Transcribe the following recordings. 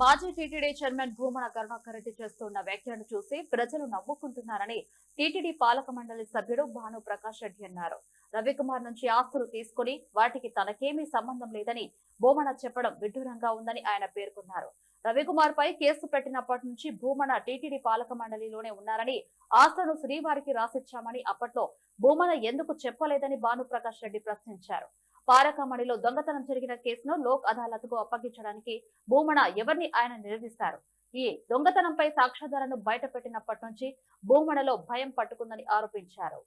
మాజీ TTD chairman Bhumana Karunakar Reddy చేస్తున్న వ్యాఖ్యలను చూసి ప్రజలు నవ్వుకుంటున్నారని టీటీడీ పాలక మండలి సభ్యుడు భాను ప్రకాష్ రెడ్డి అన్నారు. రవికుమార్ నుంచి ఆస్తులు తీసుకుని వాటికి తనకేమీ సంబంధం లేదని భూమన చెప్పడం విడ్డూరంగా ఉందని ఆయన పేర్కొన్నారు. రవికుమార్ పై కేసు పెట్టినప్పటి నుంచి భూమన టీటీడీ పాలక మండలిలోనే ఉన్నారని ఆస్తులను శ్రీవారికి రాసిచ్చామని అప్పట్లో భూమన ఎందుకు చెప్పలేదని భాను ప్రకాష్ రెడ్డి ప్రశ్నించారు. పారకమణిలో దొంగతనం జరిగిన కేసును లోక్ అదాలత్కు అప్పగించడానికి భూమణ ఎవరిని ఆయన నిలదీస్తారు ఈ దొంగతనంపై సాక్ష్యాధారాలను బయటపెట్టినప్పటి నుంచి భూమణలో భయం పట్టుకుందని ఆరోపించారు.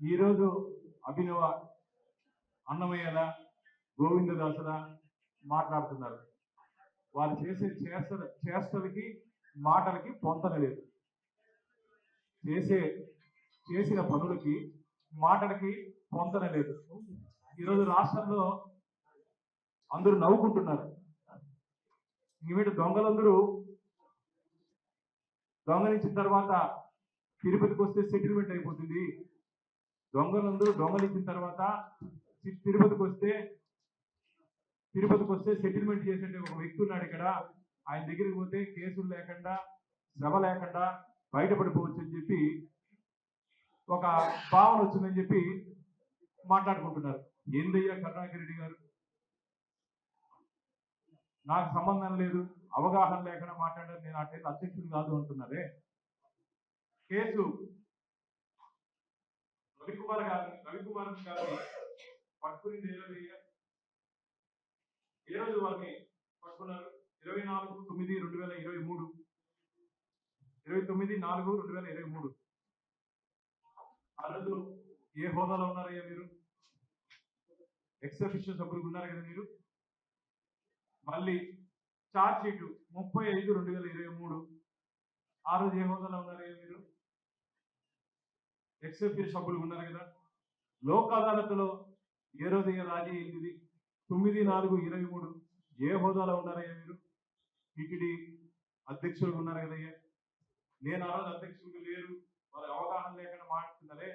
ఈరోజు అభినవ అన్నమయ్యల గోవిందదాసుల మాట్లాడుతున్నారు. వారు చేసే చేష్ట చేష్టలకి మాటలకి పొంతన లేదు. చేసే చేసిన పనులకి మాటలకి పొంతన లేదు. ఈరోజు రాష్ట్రంలో అందరూ నవ్వుకుంటున్నారు. ఈమెట దొంగలందరూ దొంగలించిన తర్వాత తిరుపతికి వస్తే సెటిల్మెంట్ అయిపోతుంది. దొంగలందరూ దొంగలించిన తర్వాత తిరుపతికి వస్తే తిరుపతికి వస్తే సెటిల్మెంట్ చేసే ఒక వ్యక్తి ఉన్నాడు ఇక్కడ. ఆయన దగ్గరికి పోతే కేసులు లేకుండా శ్రమ లేకుండా బయటపడిపోవచ్చు అని చెప్పి ఒక భావన వచ్చిందని చెప్పి మాట్లాడుకుంటున్నారు. ఏందయ్యా కరుణాకర్ రెడ్డి గారు? నాకు సంబంధం లేదు అవగాహన లేకుండా మాట్లాడారు నేను అంటే అధ్యక్షుడు కాదు అంటున్నారే. కేసు రవికుమార్ గారు రవికుమార్ గారిని పట్టుకుని రోజు ఏ రోజు వారిని పట్టుకున్నారు? ఇరవై నాలుగు తొమ్మిది రెండు వేల ఇరవై మూడు. ఇరవై తొమ్మిది నాలుగు రెండు వేల ఇరవై మూడు. ఆ ఏ హోదాలో ఉన్నారయ్యా మీరు? ఎక్స్ సభ్యులు ఉన్నారు కదా మీరు? మళ్ళీ చార్జ్ షీట్ ముప్పై ఐదు రెండు వేల ఇరవై మూడు. ఆ రోజు ఏ హోదాలో ఉన్నారయ్యా మీరు? ఎక్స్ సభ్యులు ఉన్నారు కదా? లోక్ అదాలత్లో ఏ రోజు ఏ రాజీ అయింది? తొమ్మిది నాలుగు ఇరవై మూడు. ఏ హోదాలో ఉన్నారయ్యా మీరు? టీటీడీ అధ్యక్షులుగా ఉన్నారు కదయ్యా. నేను ఆ రోజు అధ్యక్షులుగా లేరు. వాళ్ళ అవగాహన లేకుండా మాట్లాడుతున్నారే